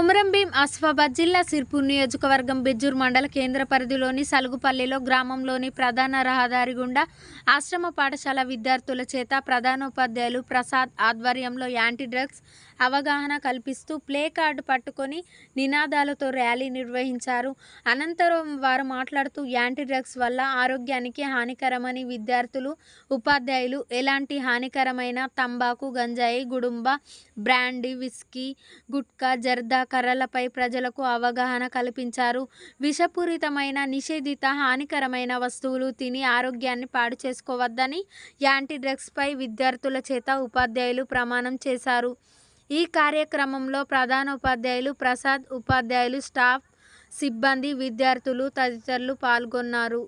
కొమరంభీం ఆసిఫాబాద్ జిల్లా సిర్పూర్ నియోజకవర్గం బెజ్జూర్ మండల కేంద్ర పరిధిలోని సలుగుపల్లిలో గ్రామంలోని ప్రధాన రహదారి గుండా ఆశ్రమ పాఠశాల విద్యార్థుల చేత ప్రధానోపాధ్యాయులు ప్రసాద్ ఆధ్వర్యంలో యాంటీ డ్రగ్స్ అవగాహన కల్పిస్తూ ప్లే కార్డు పట్టుకొని నినాదాలతో ర్యాలీ నిర్వహించారు. అనంతరం వారు మాట్లాడుతూ యాంటీ డ్రగ్స్ వల్ల ఆరోగ్యానికి హానికరమని విద్యార్థులు ఉపాధ్యాయులు ఎలాంటి హానికరమైన తంబాకు గంజాయి గుడుంబ బ్రాండీ విస్కీ గుట్కా జర్దా కర్రలపై ప్రజలకు అవగాహన కల్పించారు విషపూరితమైన నిషేధిత హానికరమైన వస్తువులు తిని ఆరోగ్యాన్ని పాడు చేసుకోవద్దని యాంటీ డ్రగ్స్పై విద్యార్థుల చేత ఉపాధ్యాయులు ప్రమాణం చేశారు ఈ కార్యక్రమంలో ప్రధాన ఉపాధ్యాయులు ప్రసాద్ ఉపాధ్యాయులు స్టాఫ్ సిబ్బంది విద్యార్థులు తదితరులు పాల్గొన్నారు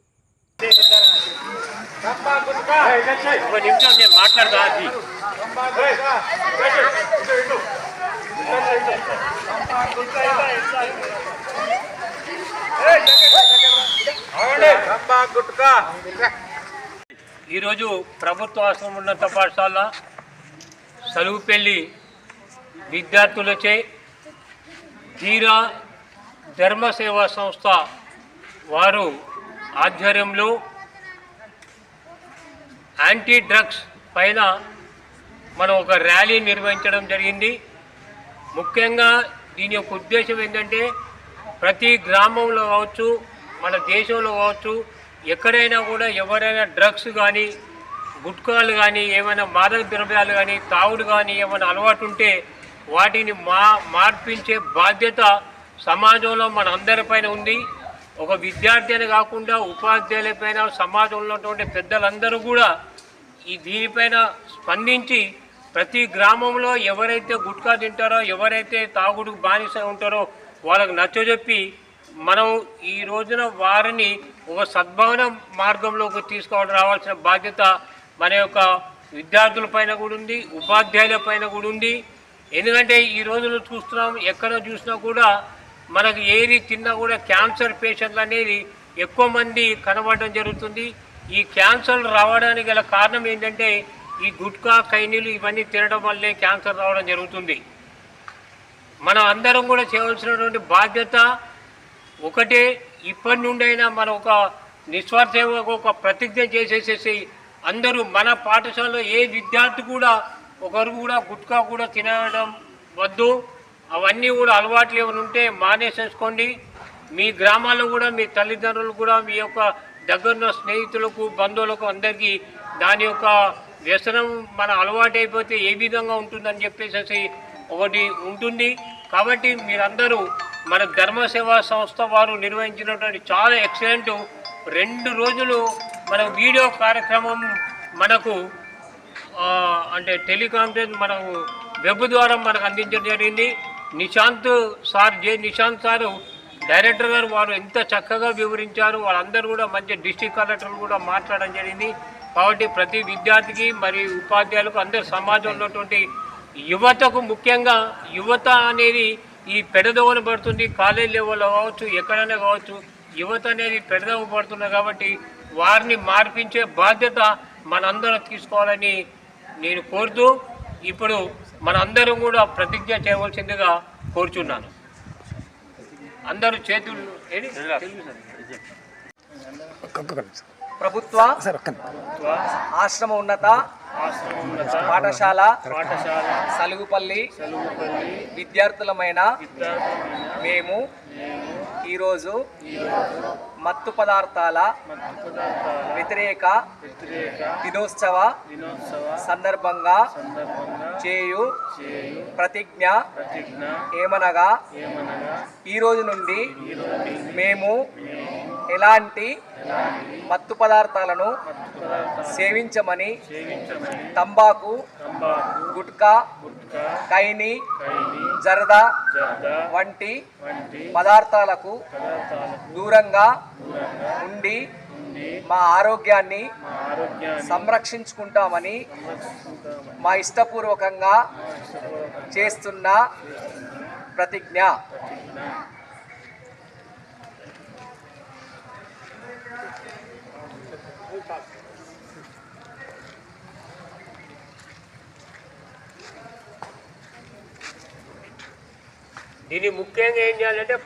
మాట్లాడదా ఈరోజు ప్రభుత్వ ఆశ్రమం ఉన్నత పాఠశాల సలువుపల్లి విద్యార్థులచే తీరా ధర్మ సేవా సంస్థ వారు ఆధ్వర్యంలో యాంటీ డ్రగ్స్ పైన మనం ఒక ర్యాలీ నిర్వహించడం జరిగింది. ముఖ్యంగా దీని యొక్క ఉద్దేశం ఏంటంటే ప్రతి గ్రామంలో కావచ్చు మన దేశంలో కావచ్చు ఎక్కడైనా కూడా ఎవరైనా డ్రగ్స్ కానీ గుట్కాలు కానీ ఏమైనా మాదక ద్రవ్యాలు కానీ తాగుడు కానీ ఏమైనా అలవాటు ఉంటే వాటిని మా మార్పించే బాధ్యత సమాజంలో మన అందరిపైన ఉంది. ఒక విద్యార్థిని కాకుండా ఉపాధ్యాయులపైన సమాజంలో ఉన్నటువంటి పెద్దలందరూ కూడా ఈ దీనిపైన స్పందించి ప్రతి గ్రామంలో ఎవరైతే గుట్కా తింటారో ఎవరైతే తాగుడుకు బానిస ఉంటారో వాళ్ళకు నచ్చజెప్పి మనం ఈ రోజున వారిని ఒక సద్భావన మార్గంలోకి తీసుకోవడం రావాల్సిన బాధ్యత మన యొక్క విద్యార్థుల పైన కూడా ఉంది ఉపాధ్యాయుల పైన కూడా ఉంది. ఎందుకంటే ఈ రోజుల్లో చూస్తున్నాం ఎక్కడ చూసినా కూడా మనకు ఏది తిన్నా కూడా క్యాన్సర్ పేషెంట్లు అనేది ఎక్కువ మంది కనబడడం జరుగుతుంది. ఈ క్యాన్సర్ రావడానికి గల కారణం ఏంటంటే ఈ గుట్కా కైనీలు ఇవన్నీ తినడం వల్లే క్యాన్సర్ రావడం జరుగుతుంది. మనం అందరం కూడా చేయవలసినటువంటి బాధ్యత ఒకటే. ఇప్పటి నుండైనా మనం ఒక నిస్వార్థంగా ఒక ప్రతిజ్ఞ చేసేసేసి అందరూ మన పాఠశాలలో ఏ విద్యార్థి కూడా ఒకరు కూడా గుట్కా కూడా తినడం వద్దు. అవన్నీ కూడా అలవాట్లు ఏమైనా ఉంటే మానేసేసుకోండి. మీ గ్రామాల్లో కూడా మీ తల్లిదండ్రులు కూడా మీ యొక్క దగ్గరున్న స్నేహితులకు బంధువులకు అందరికీ దాని యొక్క వ్యసనం మన అలవాటు అయిపోతే ఏ విధంగా ఉంటుందని చెప్పేసి ఒకటి ఉంటుంది. కాబట్టి మీరందరూ మన ధర్మసేవా సంస్థ వారు నిర్వహించినటువంటి చాలా ఎక్సలెంట్ రెండు రోజులు మన వీడియో కార్యక్రమం మనకు అంటే టెలికాన్ఫరెన్స్ మనకు వెబ్ ద్వారా మనకు అందించడం జరిగింది. Nishant sir J Nishant sir director గారు వారు ఎంత చక్కగా వివరించారు. వాళ్ళందరూ కూడా మంచి డిస్టిక్ కలెక్టర్లు కూడా మాట్లాడడం జరిగింది. కాబట్టి ప్రతి విద్యార్థికి మరి ఉపాధ్యాయులకు అందరు సమాజంలో ఉన్నటువంటి యువతకు ముఖ్యంగా యువత అనేది ఈ పెడదవన పడుతుంది కాలేజ్ లెవెల్లో కావచ్చు ఎక్కడైనా కావచ్చు యువత అనేది పెడదవ కాబట్టి వారిని మార్పించే బాధ్యత మనందరం తీసుకోవాలని నేను కోరుతూ ఇప్పుడు మనందరం కూడా ప్రతిజ్ఞ చేయవలసిందిగా కోరుచున్నాను. అందరూ చేతులు. ప్రభుత్వ ఆశ్రమ ఉన్నత పాఠశాల పాఠశాల సలుగుపల్లి విద్యార్థులమైన మేము ఈరోజు మత్తు పదార్థాల మత్తు పదార్థాల వ్యతిరేక దినోత్సవ సందర్భంగా సందర్భంగా చేయు చేయు ప్రతిజ్ఞ ప్రతిజ్ఞ ఏమనగా ఏమనగా ఈ రోజు నుండి ఈరోజు మేము ఎలాంటి మత్తు పదార్థాలను సేవించమని తంబాకు గుట్కా కైని జరదా వంటి పదార్థాలకు దూరంగా ఉండి మా ఆరోగ్యాన్ని సంరక్షించుకుంటామని మా ఇష్టపూర్వకంగా చేస్తున్న ప్రతిజ్ఞ. దీన్ని ముఖ్యంగా ఏం చేయాలంటే